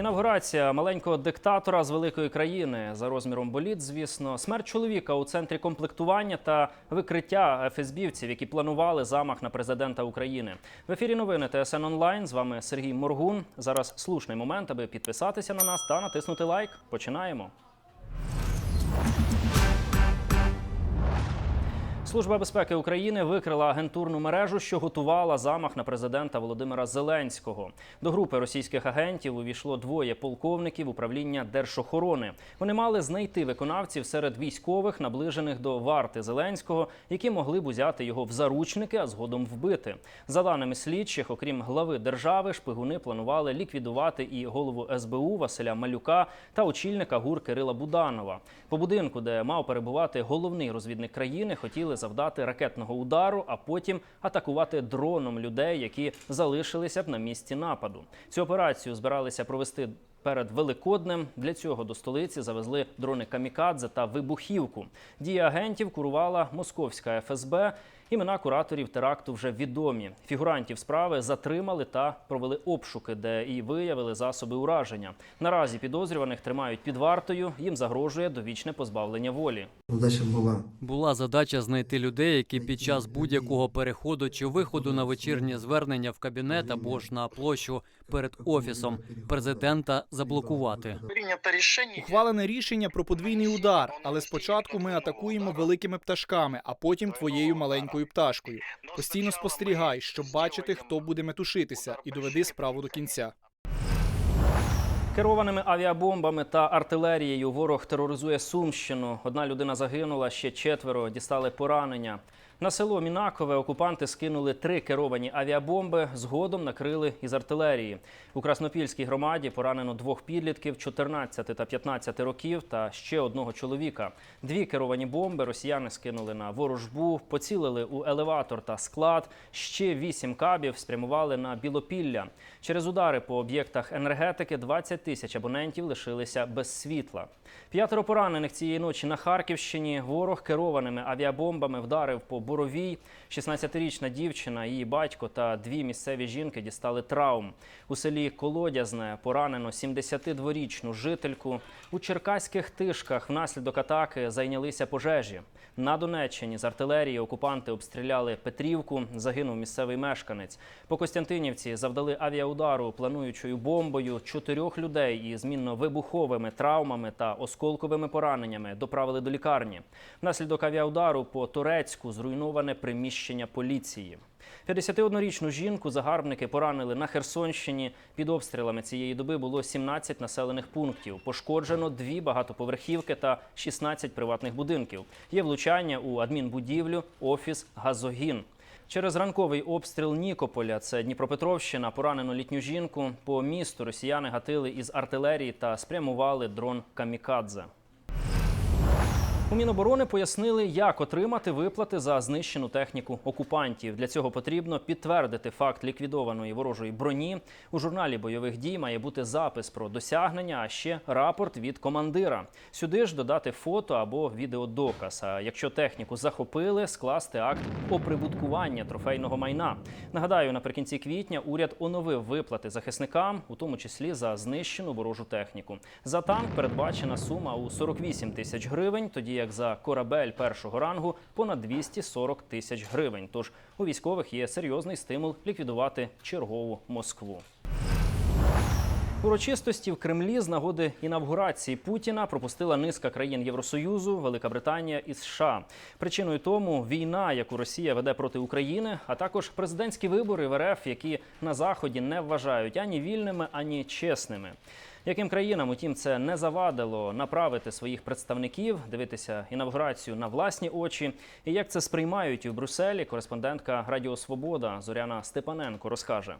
Інавгурація маленького диктатора з великої країни за розміром боліт, звісно, смерть чоловіка у центрі комплектування та викриття ФСБівців, які планували замах на президента України. В ефірі новини ТСН онлайн. З вами Сергій Моргун. Зараз слушний момент, аби підписатися на нас та натиснути лайк. Починаємо. Служба безпеки України викрила агентурну мережу, що готувала замах на президента Володимира Зеленського. До групи російських агентів увійшло двоє полковників управління держохорони. Вони мали знайти виконавців серед військових, наближених до варти Зеленського, які могли б узяти його в заручники, а згодом вбити. За даними слідчих, окрім глави держави, шпигуни планували ліквідувати і голову СБУ Василя Малюка та очільника ГУР Кирила Буданова. По будинку, де мав перебувати головний розвідник країни, хотіли завдати ракетного удару, а потім атакувати дроном людей, які залишилися б на місці нападу. Цю операцію збиралися провести. Перед Великоднем для цього до столиці завезли дрони камікадзе та вибухівку. Дії агентів курувала московська ФСБ. Імена кураторів теракту вже відомі. Фігурантів справи затримали та провели обшуки, де і виявили засоби ураження. Наразі підозрюваних тримають під вартою. Їм загрожує довічне позбавлення волі. Була Була задача знайти людей, які під час будь-якого переходу чи виходу на вечірнє звернення в кабінет або ж на площу перед офісом президента заблокувати. Ухвалене рішення про подвійний удар, але спочатку ми атакуємо великими пташками, а потім твоєю маленькою пташкою. Постійно спостерігай, щоб бачити, хто буде метушитися, і доведи справу до кінця. Керованими авіабомбами та артилерією ворог тероризує Сумщину. Одна людина загинула, ще четверо дістали поранення. На село Мінакове окупанти скинули три керовані авіабомби, згодом накрили із артилерії. У Краснопільській громаді поранено двох підлітків 14 та 15 років та ще одного чоловіка. Дві керовані бомби росіяни скинули на ворожбу, поцілили у елеватор та склад. Ще вісім кабів спрямували на Білопілля. Через удари по об'єктах енергетики 20 тисяч абонентів лишилися без світла. П'ятеро поранених цієї ночі на Харківщині. Ворог керованими авіабомбами вдарив по Боровій. 16-річна дівчина, її батько та дві місцеві жінки дістали травм. У селі Колодязне поранено 72-річну жительку. У черкаських тишках внаслідок атаки зайнялися пожежі. На Донеччині з артилерії окупанти обстріляли Петрівку. Загинув місцевий мешканець. По Костянтинівці завдали авіаудару плануючою бомбою. Чотирьох людей із мінно-вибуховими травмами та осколковими пораненнями доправили до лікарні. Внаслідок авіаудару по Турецьку зруйноване приміщення поліції. 51-річну жінку загарбники поранили на Херсонщині. Під обстрілами цієї доби було 17 населених пунктів. Пошкоджено дві багатоповерхівки та 16 приватних будинків. Є влучання у адмінбудівлю, офіс, газогін. Через ранковий обстріл Нікополя, це Дніпропетровщина, поранену літню жінку. По місту росіяни гатили із артилерії та спрямували дрон Камікадзе. У Міноборони пояснили, як отримати виплати за знищену техніку окупантів. Для цього потрібно підтвердити факт ліквідованої ворожої броні. У журналі бойових дій має бути запис про досягнення, а ще рапорт від командира. Сюди ж додати фото або відеодоказ. А якщо техніку захопили, скласти акт оприбуткування трофейного майна. Нагадаю, наприкінці квітня уряд оновив виплати захисникам, у тому числі за знищену ворожу техніку. За танк передбачена сума у 48 тисяч гривень, тоді як за корабель першого рангу понад 240 тисяч гривень. Тож у військових є серйозний стимул ліквідувати чергову Москву. Урочистості в Кремлі з нагоди інавгурації Путіна пропустила низка країн Євросоюзу, Велика Британія і США. Причиною тому війна, яку Росія веде проти України, а також президентські вибори в РФ, які на заході не вважають ані вільними, ані чесними. Яким країнам, утім, це не завадило направити своїх представників, дивитися інавгурацію на власні очі. І як це сприймають у Брюсселі, кореспондентка Радіо Свобода Зоряна Степаненко розкаже.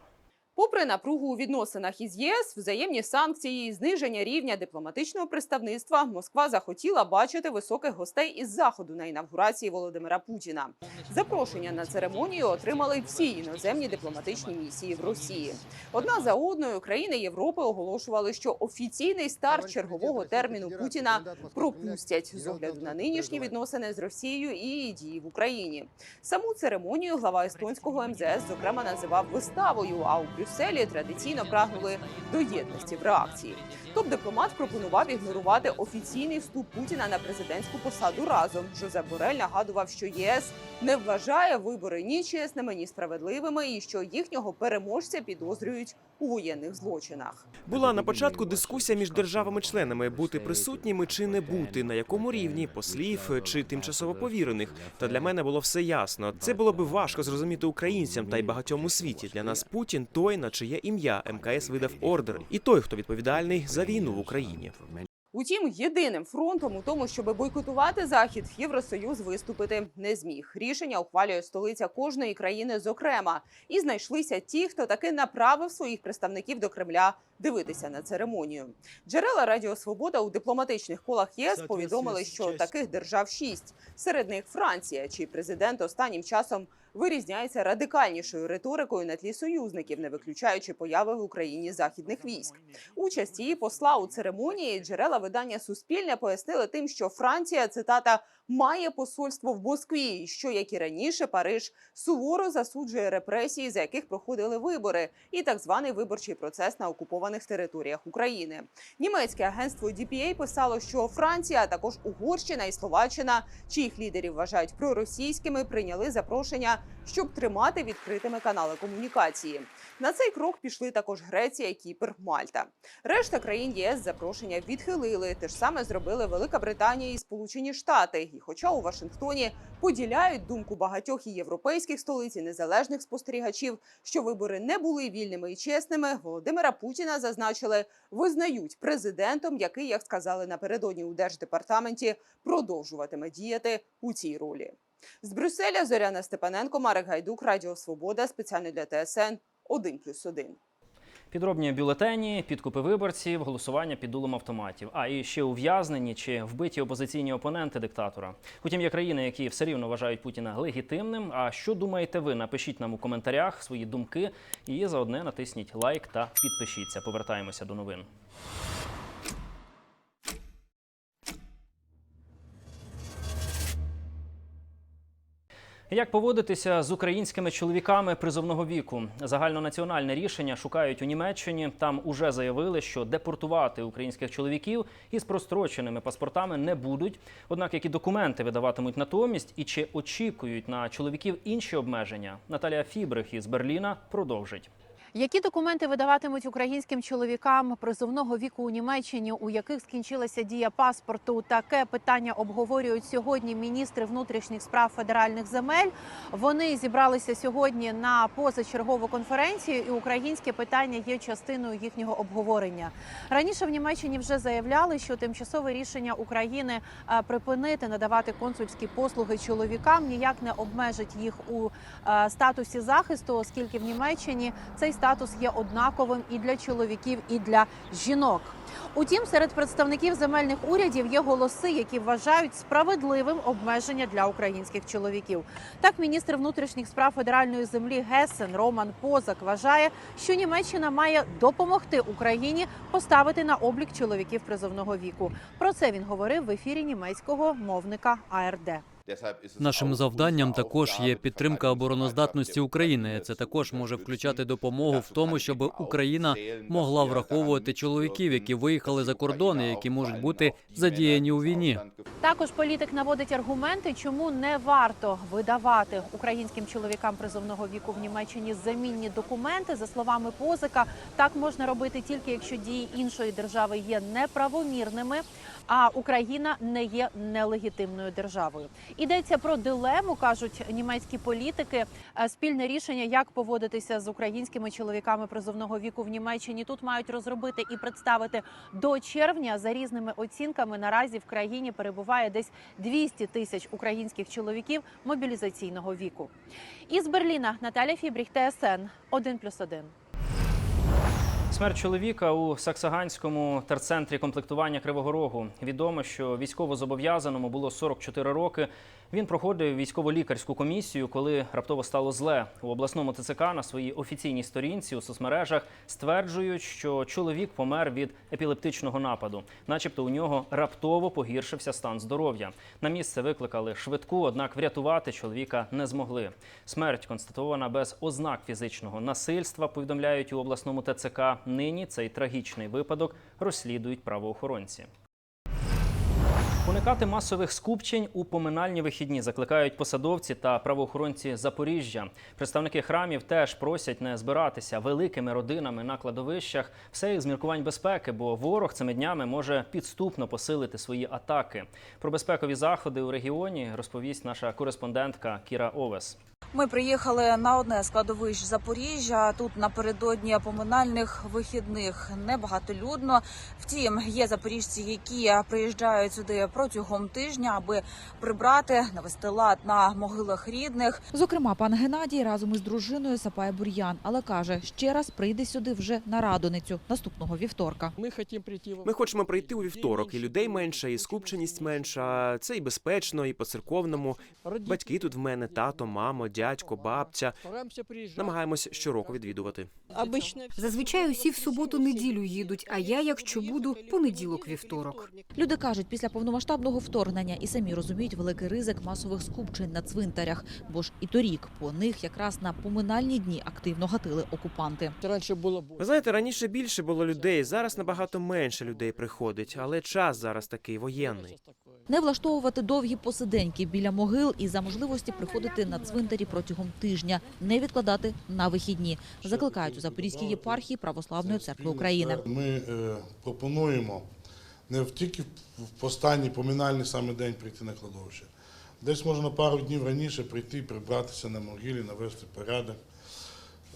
Попри напругу у відносинах із ЄС, взаємні санкції і зниження рівня дипломатичного представництва, Москва захотіла бачити високих гостей із заходу на інавгурації Володимира Путіна. Запрошення на церемонію отримали всі іноземні дипломатичні місії в Росії. Одна за одною країни Європи оголошували, що офіційний старт чергового терміну Путіна пропустять з огляду на нинішні відносини з Росією і дії в Україні. Саму церемонію глава естонського МЗС зокрема називав виставою. А у Брюсселі традиційно прагнули до єдності в реакції. Топ-дипломат пропонував ігнорувати офіційний вступ Путіна на президентську посаду разом. Жозе Борель нагадував, що ЄС не вважає вибори ні чесними, ні справедливими, і що їхнього переможця підозрюють у воєнних злочинах. Була на початку дискусія між державами-членами бути присутніми чи не бути, на якому рівні послів чи тимчасово повірених. Та для мене було все ясно. Це було би важко зрозуміти українцям та й багатьом у світі. Для нас Путін той, на чиє ім'я МКС видав ордер, і той, хто відповідальний за війну в Україні. Утім, єдиним фронтом у тому, щоб бойкотувати захід, Євросоюз виступити не зміг. Рішення ухвалює столиця кожної країни, зокрема, і знайшлися ті, хто таки направив своїх представників до Кремля дивитися на церемонію. Джерела Радіо Свобода у дипломатичних колах ЄС повідомили, що таких держав шість. Серед них Франція, чий президент останнім часом вирізняється радикальнішою риторикою на тлі союзників, не виключаючи появи в Україні західних військ. Участь її посла у церемонії джерела видання Суспільне пояснили тим, що Франція цитата має посольство в Москві, що як і раніше Париж суворо засуджує репресії, за яких проходили вибори, і так званий виборчий процес на окупованих територіях України. Німецьке агентство DPA писало, що Франція, а також Угорщина і Словаччина, чиїх лідерів вважають проросійськими, прийняли запрошення, щоб тримати відкритими канали комунікації. На цей крок пішли також Греція, Кіпр, Мальта. Решта країн ЄС запрошення відхилили. Те ж саме зробили Велика Британія і Сполучені Штати. І хоча у Вашингтоні поділяють думку багатьох і європейських столиць і незалежних спостерігачів, що вибори не були вільними і чесними, Володимира Путіна зазначили, визнають президентом, який, як сказали напередодні у держдепартаменті, продовжуватиме діяти у цій ролі. З Брюсселя Зоряна Степаненко, Марек Гайдук, Радіо Свобода, спеціально для ТСН 1+,1. Підробні бюлетені, підкупи виборців, голосування під дулом автоматів. А і ще ув'язнені чи вбиті опозиційні опоненти диктатора. Утім, є країни, які все рівно вважають Путіна легітимним. А що думаєте ви? Напишіть нам у коментарях свої думки і заодне натисніть лайк та підпишіться. Повертаємося до новин. Як поводитися з українськими чоловіками призовного віку? Загальнонаціональне рішення шукають у Німеччині. Там уже заявили, що депортувати українських чоловіків із простроченими паспортами не будуть. Однак, які документи видаватимуть натомість і чи очікують на чоловіків інші обмеження? Наталія Фібрих із Берліна продовжить. Які документи видаватимуть українським чоловікам призовного віку у Німеччині, у яких скінчилася дія паспорту? Таке питання обговорюють сьогодні міністри внутрішніх справ федеральних земель. Вони зібралися сьогодні на позачергову конференцію, і українське питання є частиною їхнього обговорення. Раніше в Німеччині вже заявляли, що тимчасове рішення України е, припинити надавати консульські послуги чоловікам ніяк не обмежить їх у е, статусі захисту, оскільки в Німеччині цей статус є однаковим і для чоловіків, і для жінок. Утім, серед представників земельних урядів є голоси, які вважають справедливим обмеження для українських чоловіків. Так, міністр внутрішніх справ федеральної землі Гесен Роман Позак вважає, що Німеччина має допомогти Україні поставити на облік чоловіків призовного віку. Про це він говорив в ефірі німецького мовника АРД. Нашим завданням також є підтримка обороноздатності України. Це також може включати допомогу в тому, щоб Україна могла враховувати чоловіків, які виїхали за кордон і які можуть бути задіяні у війні. Також політик наводить аргументи, чому не варто видавати українським чоловікам призовного віку в Німеччині замінні документи. За словами позика, так можна робити тільки якщо дії іншої держави є неправомірними, а Україна не є нелегітимною державою. Йдеться про дилему, кажуть німецькі політики. Е, Спільне рішення, як поводитися з українськими чоловіками призовного віку в Німеччині. Тут мають розробити і представити до червня. За різними оцінками наразі в країні перебуває десь 200 тисяч українських чоловіків мобілізаційного віку. Із Берліна Наталя Фібріх, ТСН 1+,1. Смерть чоловіка у Саксаганському терцентрі комплектування Кривого Рогу. Відомо, що військовозобов'язаному було 44 роки. Він проходив військово-лікарську комісію, коли раптово стало зле. У обласному ТЦК на своїй офіційній сторінці у соцмережах стверджують, що чоловік помер від епілептичного нападу, начебто у нього раптово погіршився стан здоров'я. На місце викликали швидку, однак врятувати чоловіка не змогли. Смерть констатована без ознак фізичного насильства. Повідомляють у обласному ТЦК. Нині цей трагічний випадок розслідують правоохоронці. Уникати масових скупчень у поминальні вихідні закликають посадовці та правоохоронці Запоріжжя. Представники храмів теж просять не збиратися великими родинами на кладовищах. Все із міркувань безпеки, бо ворог цими днями може підступно посилити свої атаки. Про безпекові заходи у регіоні розповість наша кореспондентка Кіра Овес. Ми приїхали на одне з кладовищ Запоріжжя. Тут напередодні поминальних вихідних небагатолюдно. Втім, є запоріжці, які приїжджають сюди протягом тижня, аби прибрати, навести лад на могилах рідних. Зокрема, пан Геннадій разом із дружиною сапає бур'ян, але каже, ще раз прийде сюди вже на радоницю наступного вівторка. Ми хотім прийти Ми хочемо прийти у вівторок, і людей менше, і скупченість менша. Це і безпечно, і по церковному. Батьки тут в мене, тато, мамо, дядько, бабця. Намагаємось щороку відвідувати. Зазвичай усі в суботу-неділю їдуть, а я, якщо буду, понеділок-вівторок. Люди кажуть, після повномасштабного вторгнення і самі розуміють великий ризик масових скупчень на цвинтарях, бо ж і торік по них якраз на поминальні дні активно гатили окупанти. раніше було Ви знаєте, раніше більше було людей, зараз набагато менше людей приходить, але час зараз такий воєнний. Не влаштовувати довгі посиденьки біля могил і за можливості приходити на цвинтарі протягом тижня, не відкладати на вихідні. Закликають у Запорізькій єпархії Православної церкви України. Ми е, пропонуємо не в- тільки в останній поминальний саме день прийти на кладовище. Десь можна пару днів раніше прийти, прибратися на могилі, навести порядок.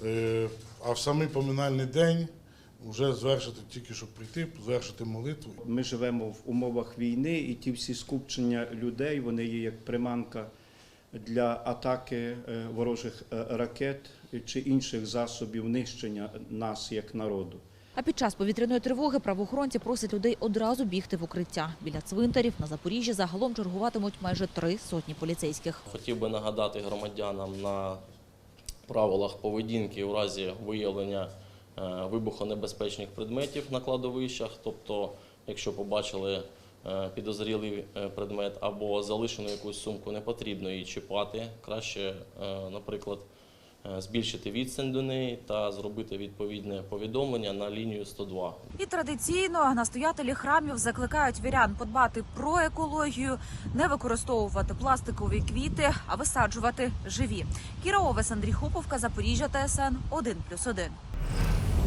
Е, а в самий поминальний день вже звершити тільки щоб прийти, звершити молитву. Ми живемо в умовах війни, і ті всі скупчення людей вони є як приманка для атаки е, ворожих е, ракет чи інших засобів нищення нас як народу. А під час повітряної тривоги правоохоронці просять людей одразу бігти в укриття. Біля цвинтарів на Запоріжжі загалом чергуватимуть майже три сотні поліцейських. Хотів би нагадати громадянам на правилах поведінки у разі виявлення вибухонебезпечних предметів на кладовищах. Тобто, якщо побачили е, підозрілий е, предмет або залишену якусь сумку, не потрібно її чіпати. Краще, е, наприклад, е, збільшити відстань до неї та зробити відповідне повідомлення на лінію 102. І традиційно настоятелі храмів закликають вірян подбати про екологію, не використовувати пластикові квіти, а висаджувати живі. Кіра Овес, Андрій Хуповка, Запоріжжя, ТСН 1+,1.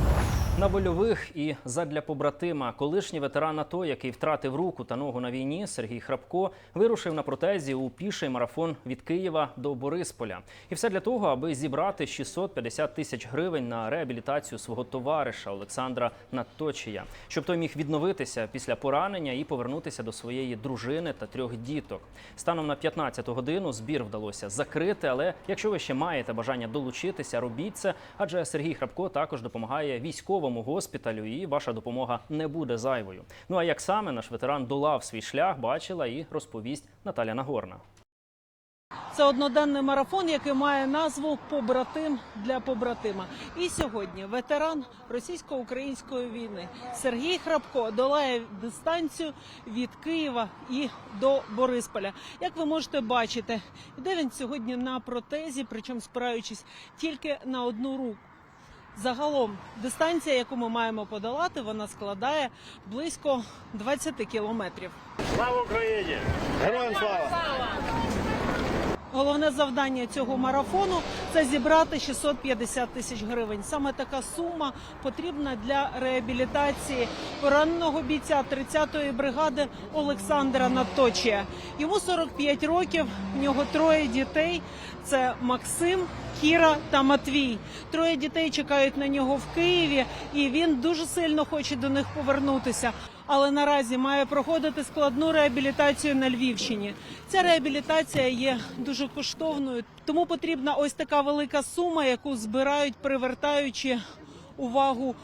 Thank you. На больових і задля побратима колишній ветеран АТО, який втратив руку та ногу на війні, Сергій Храпко вирушив на протезі у піший марафон від Києва до Борисполя. І все для того, аби зібрати 650 тисяч гривень на реабілітацію свого товариша Олександра Надточія, щоб той міг відновитися після поранення і повернутися до своєї дружини та трьох діток. Станом на 15 годину збір вдалося закрити. Але якщо ви ще маєте бажання долучитися, робіть це, адже Сергій Храпко також допомагає військовому госпіталю, і ваша допомога не буде зайвою. Ну а як саме наш ветеран долав свій шлях, бачила і розповість Наталя Нагорна. Це одноденний марафон, який має назву Побратим для побратима. І сьогодні ветеран російсько-української війни Сергій Храпко долає дистанцію від Києва і до Борисполя. Як ви можете бачити, йде він сьогодні на протезі, причому спираючись тільки на одну руку. Загалом дистанція, яку ми маємо подолати, вона складає близько 20 кілометрів. Слава Україні! Героям слава! Головне завдання цього марафону це зібрати 650 тисяч гривень. Саме така сума потрібна для реабілітації пораненого бійця 30-ї бригади Олександра Наточія. Йому 45 років, в нього троє дітей. Це Максим, Кіра та Матвій. Троє дітей чекають на нього в Києві, і він дуже сильно хоче до них повернутися. Але наразі має проходити складну реабілітацію на Львівщині. Ця реабілітація є дуже коштовною, тому потрібна ось така велика сума, яку збирають, привертаючи увагу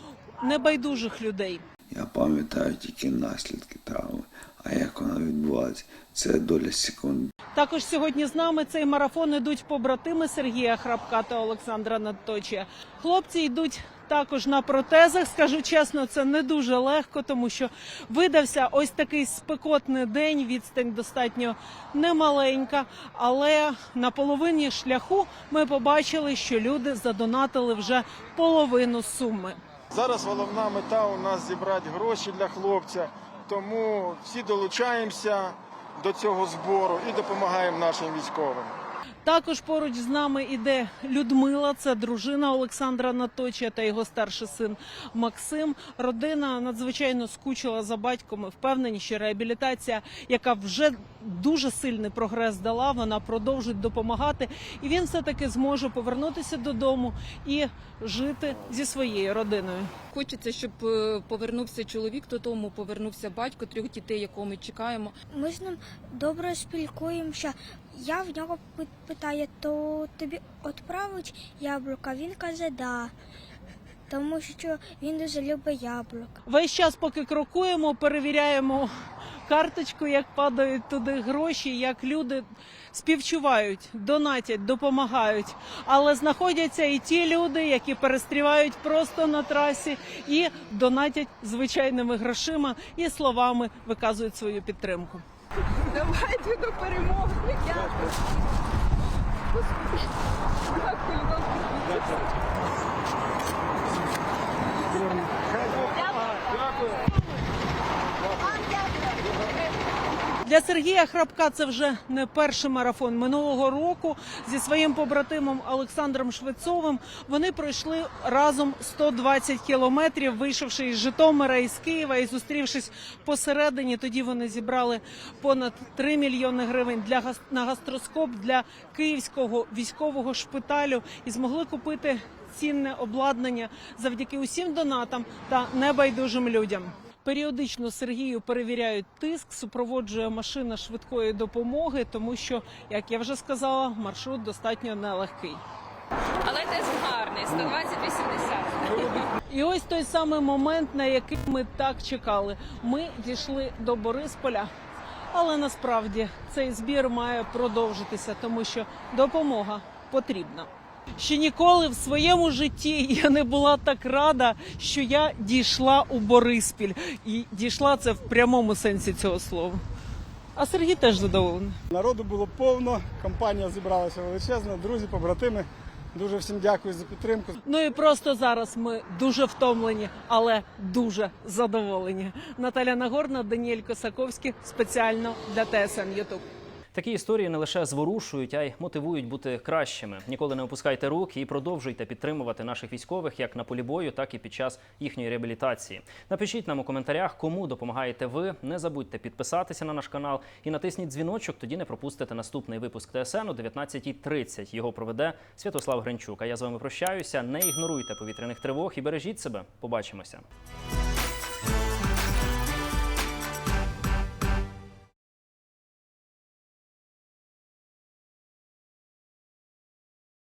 небайдужих людей. Я пам'ятаю тільки наслідки травми, А як вона відбувається? Це доля секунд. Також сьогодні з нами цей марафон ідуть побратими Сергія Храпка та Олександра Надточія. Хлопці йдуть також на протезах. Скажу чесно, це не дуже легко, тому що видався ось такий спекотний день. Відстань достатньо немаленька. Але на половині шляху ми побачили, що люди задонатили вже половину суми. Зараз головна мета у нас зібрати гроші для хлопця, тому всі долучаємося до цього збору і допомагаємо нашим військовим. Також поруч з нами іде Людмила, це дружина Олександра Наточія та його старший син Максим. Родина надзвичайно скучила за батьком. і Впевнені, що реабілітація, яка вже дуже сильний прогрес дала, вона продовжить допомагати, і він все таки зможе повернутися додому і жити зі своєю родиною. Хочеться, щоб е, повернувся чоловік додому, повернувся батько трьох дітей, якого ми чекаємо. Ми з ним добре спілкуємося. Я в нього пи- питаю, то тобі відправить яблука? Він каже, да. Тому що він дуже любить яблук. Весь час, поки крокуємо, перевіряємо карточку, як падають туди гроші, як люди співчувають, донатять, допомагають. Але знаходяться і ті люди, які перестрівають просто на трасі і донатять звичайними грошима і словами виказують свою підтримку. Давайте до перемоги. Дякую. Господи, дякую Для Сергія Храпка це вже не перший марафон минулого року. Зі своїм побратимом Олександром Швецовим вони пройшли разом 120 кілометрів, вийшовши із Житомира із Києва і зустрівшись посередині. Тоді вони зібрали понад 3 мільйони гривень для на гастроскоп для київського військового шпиталю і змогли купити цінне обладнання завдяки усім донатам та небайдужим людям. Періодично Сергію перевіряють тиск, супроводжує машина швидкої допомоги, тому що, як я вже сказала, маршрут достатньо нелегкий. Але теж гарний, 120-80. І ось той самий момент, на який ми так чекали. Ми дійшли до Борисполя. Але насправді цей збір має продовжитися, тому що допомога потрібна. Ще ніколи в своєму житті я не була так рада, що я дійшла у Бориспіль. І дійшла це в прямому сенсі цього слова. А Сергій теж задоволений. Народу було повно, компанія зібралася величезна, друзі, побратими. Дуже всім дякую за підтримку. Ну і просто зараз ми дуже втомлені, але дуже задоволені. Наталя Нагорна, Даніель Косаковський спеціально для ТСН Ютуб. Такі історії не лише зворушують, а й мотивують бути кращими. Ніколи не опускайте рук і продовжуйте підтримувати наших військових як на полі бою, так і під час їхньої реабілітації. Напишіть нам у коментарях, кому допомагаєте ви. Не забудьте підписатися на наш канал і натисніть дзвіночок. Тоді не пропустите наступний випуск ТСН о 19.30. Його проведе Святослав Гринчук. А я з вами прощаюся. Не ігноруйте повітряних тривог і бережіть себе. Побачимося.